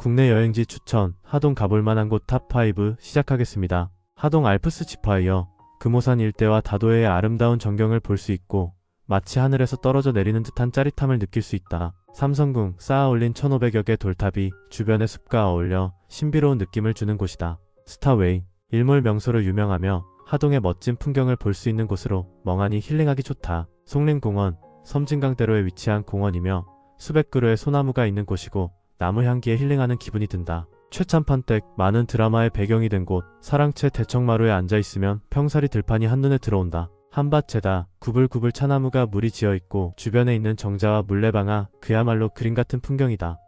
국내 여행지 추천, 하동 가볼 만한 곳 탑5 시작하겠습니다. 하동 알프스 지파이어, 금오산 일대와 다도해의 아름다운 전경을 볼 수 있고, 마치 하늘에서 떨어져 내리는 듯한 짜릿함을 느낄 수 있다. 삼성궁 쌓아 올린 1500여 개 돌탑이 주변의 숲과 어울려 신비로운 느낌을 주는 곳이다. 스타웨이, 일몰 명소로 유명하며 하동의 멋진 풍경을 볼 수 있는 곳으로 멍하니 힐링하기 좋다. 송림공원, 섬진강대로에 위치한 공원이며 수백 그루의 소나무가 있는 곳이고 나무 향기에 힐링하는 기분이 든다. 최찬판댁, 많은 드라마의 배경이 된 곳, 사랑채 대청마루에 앉아있으면 평사리 들판이 한눈에 들어온다. 한밭에다 구불구불 차나무가 물이 지어 있고 주변에 있는 정자와 물레방아 그야말로 그림 같은 풍경이다.